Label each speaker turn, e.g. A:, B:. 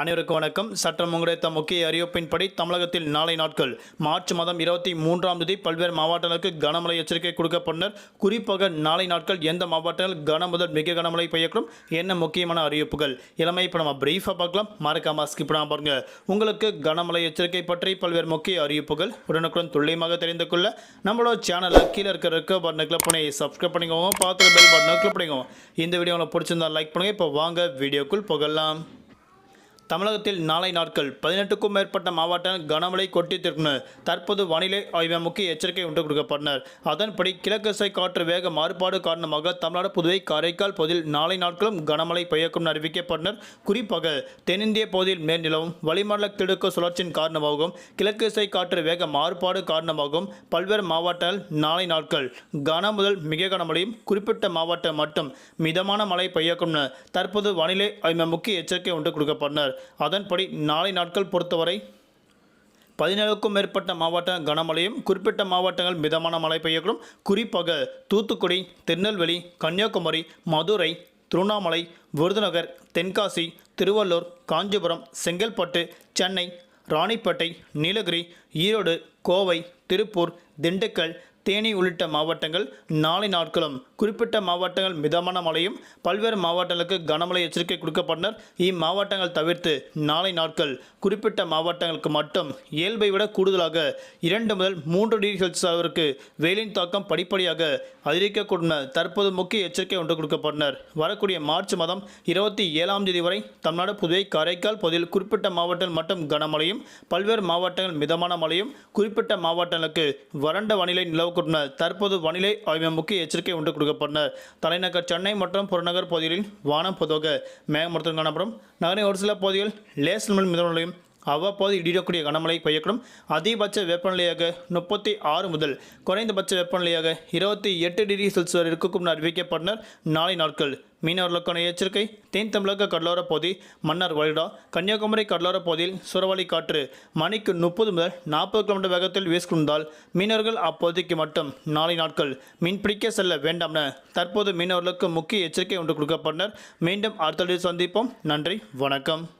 A: அனைவருக்கும் வணக்கம். சட்டம் கிடைத்த முக்கிய அறிவிப்பின்படி தமிழகத்தில் நாளை நாட்கள் மார்ச் மாதம் இருபத்தி மூன்றாம் தேதி பல்வேறு மாவட்டங்களுக்கு கனமழை எச்சரிக்கை கொடுக்கப்பட்டனர் குறிப்பாக நாளை நாட்கள் எந்த மாவட்டங்கள் கன முதல் மிக கனமழை பெய்யக்கூடும்? என்ன முக்கியமான அறிவிப்புகள்? இளமை இப்போ நம்ம பிரீஃபாக பார்க்கலாம். மறக்காம ஸ்கிப் பண்ணாமல் பாருங்க. உங்களுக்கு கனமழை எச்சரிக்கை பற்றி பல்வேறு முக்கிய அறிவிப்புகள் உடனுக்குடன் துல்லியமாக தெரிந்து கொள்ள நம்மளோட சேனலில் கீழே இருக்கிற இருக்க பட்டனை கிளிக் பண்ணி சப்ஸ்கிரைப் பண்ணிக்கோங்க. பார்த்து பெல் பட்டனை கிளிக் பண்ணிக்கோங்க. இந்த வீடியோ உங்களுக்கு பிடிச்சிருந்தா லைக் பண்ணுங்கள் இப்போ வாங்க வீடியோக்குள் புகழலாம் தமிழகத்தில் நாளை நாட்கள் பதினெட்டுக்கும் மேற்பட்ட மாவட்டம் கனமழை கொட்டித்திருக்கின்றன தற்போது வானிலை ஆய்வு முக்கிய எச்சரிக்கை ஒன்று கொடுக்கப்பட்டனர். அதன்படி கிழக்கு காற்று வேக மாறுபாடு காரணமாக தமிழ்நாடு புதுவை காரைக்கால் பகுதியில் நாளை நாட்களும் கனமழை பெய்யக்கும் அறிவிக்கப்பட்டனர். குறிப்பாக தென்னிந்திய பகுதியில் மேல்நிலவும் வளிமண்டல கிழக்கு சுழற்சியின் காரணமாகவும் கிழக்கு காற்று வேக மாறுபாடு காரணமாகவும் பல்வேறு மாவட்டங்கள் நாளை நாட்கள் கன முதல் மிக கனமழையும் குறிப்பிட்ட மாவட்டம் மட்டும் மிதமான மழை பெய்யக்கும் தற்போது வானிலை ஆய்வு முக்கிய எச்சரிக்கை ஒன்று கொடுக்கப்பட்டனர். அதன்படி நாளை நாட்கள் பொறுத்தவரை பதினேழுக்கும் மேற்பட்ட மாவட்ட கனமழையும் குறிப்பிட்ட மாவட்டங்கள் மிதமான மழை பெய்யக்கூடும். குறிப்பாக தூத்துக்குடி திருநெல்வேலி கன்னியாகுமரி மதுரை திருவண்ணாமலை விருதுநகர் தென்காசி திருவள்ளூர் காஞ்சிபுரம் செங்கல்பட்டு சென்னை ராணிப்பேட்டை நீலகிரி ஈரோடு கோவை திருப்பூர் திண்டுக்கல் தேனி உள்ளிட்ட மாவட்டங்கள் நாளை நாட்களும் குறிப்பிட்ட மாவட்டங்கள் மிதமான மழையும் பல்வேறு மாவட்டங்களுக்கு கனமழை எச்சரிக்கை கொடுக்கப்பட்டனர் இம்மாவட்டங்கள் தவிர்த்து நாளை நாட்கள் குறிப்பிட்ட மாவட்டங்களுக்கு மட்டும் இயல்பை விட கூடுதலாக இரண்டு முதல் மூன்று டிகிரி செல்சியஸ் அளவிற்கு வெயிலின் தாக்கம் படிப்படியாக அதிகரிக்கக்கூடும் தற்போது முக்கிய எச்சரிக்கை ஒன்று கொடுக்கப்பட்டனர் வரக்கூடிய மார்ச் மாதம் இருபத்தி ஏழாம் தேதி வரை தமிழ்நாடு புதுவை காரைக்கால் பகுதியில் குறிப்பிட்ட மாவட்டங்கள் மட்டும் கனமழையும் பல்வேறு மாவட்டங்கள் மிதமான மழையும் குறிப்பிட்ட மாவட்டங்களுக்கு வறண்ட வானிலை நிலவக்கூடும் என தற்போது வானிலை ஆய்வு முக்கிய எச்சரிக்கை ஒன்று கொடுக்கப்பட்டனர் தலைநகர் சென்னை மற்றும் புறநகர் பகுதிகளில் வானம் பொதுவாக மேகமூட்டத்துடன் காணப்படும். நகரின் ஒரு சில பகுதிகள் லேசல் மிதமலையும் அவ்வப்போது இடியக்கூடிய கனமழை பெய்யக்கூடும். அதிகபட்ச வெப்பநிலையாக முப்பத்தி ஆறு முதல் குறைந்தபட்ச வெப்பநிலையாக இருபத்தி எட்டு டிகிரி செல்சியஸ் வரை இருக்கும் அறிவிக்கப்பட்டனர் நாளை நாட்கள் மீனவர்களுக்கான எச்சரிக்கை தென் தமிழக கடலோர பகுதி மன்னார் வழிடா கன்னியாகுமரி கடலோர பகுதியில் சுறவழி காற்று மணிக்கு முப்பது முதல் நாற்பது கிலோமீட்டர் வேகத்தில் வீசுகின்றால் மீனவர்கள் அப்பகுதிக்கு மட்டும் நாளை நாட்கள் மீன்பிடிக்க செல்ல வேண்டாம் என தற்போது மீனவர்களுக்கு முக்கிய எச்சரிக்கை ஒன்று கொடுக்கப்பட்டனர். மீண்டும் அடுத்த சந்திப்போம். நன்றி வணக்கம்.